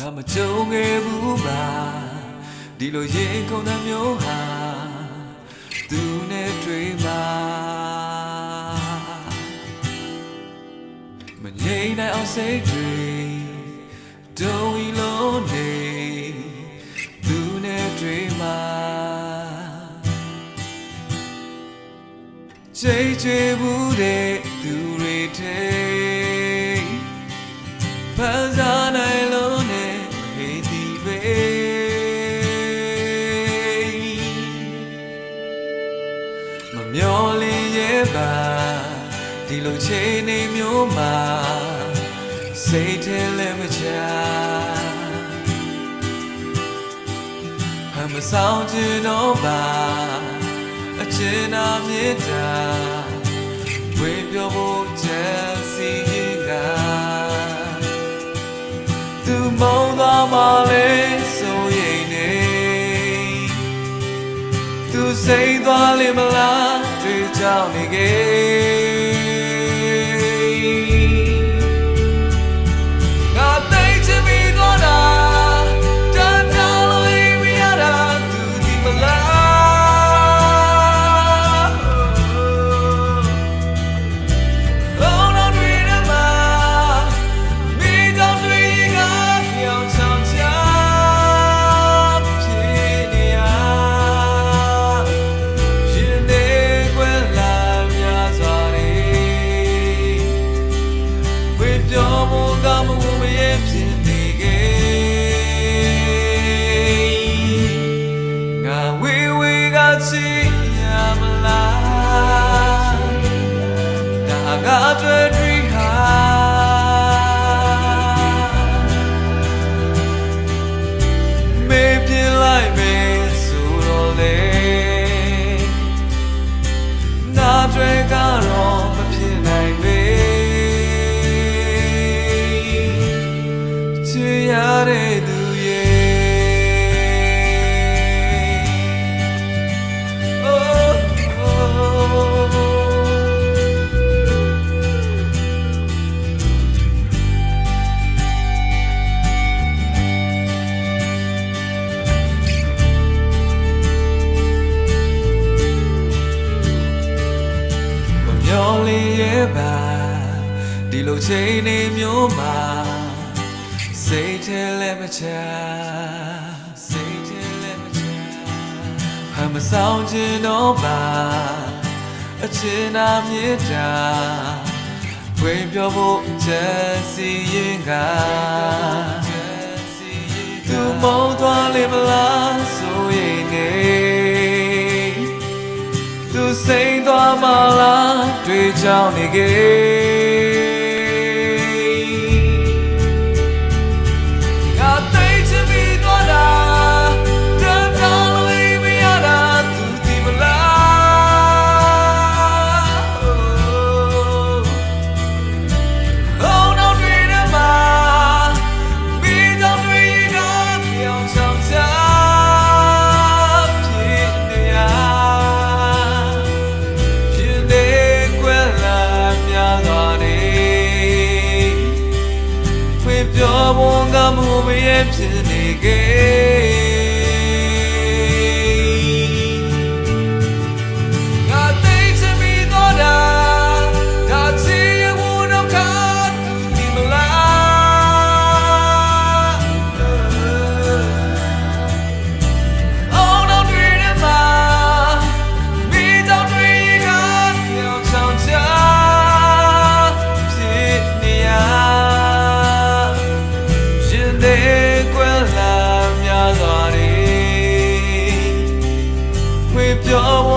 ငါမကြုံခဲ့ဘူးပါဒီလိုရင်ခုန်တဲ့မျိုးဟာသူနဲ့တွေ့မှာမငြိမ်နိုင်အောင်စိတ်တွေဒုံဤလုံးနေသူနဲ့တွေ့မှာချိန်ချေဘူးတဲ့သူတွေထဲဖန်ဆာနိုင် မမျော်လင်းရဲ့ပါဒီလိုချိန်နေမျိုးမှာစိတ်ထဲလည်းမချဟမ်မဆောင်ချင်တော့ပါအချင်နာမေတ္တာဝေပြောဖို့ချင်စီရင်ကသူမုံသွားမှလဲဆို စိတ်သွားလိမ့်မလားတွေ့ကြောင်နေခဲ့ ဝေပြောမကမဝမရဲ့ဖြစ် တဲ့သူရဲ့ Oh, oh, oh. မမျော်လင့်ရဲ့ပါဒီလိုချိန်နေမျိုးမှာ စိတ်ထဲလည်းမချစိတ်ထဲလည်းမချဟမ်မဆောင်ချင်တော့ပါအချင်နာမြေတာဝေပြောဖို့ချင်စီရင်ကသူမုံသွားလိမ့်မလားဆိုရင်နေသူစိမ့်သွားမှလားတွေ့ကြောင်နေခဲ့ င့်ပြောဖို့ကမှုမရဲ့ဖြစ်နေခဲ့ ဝေ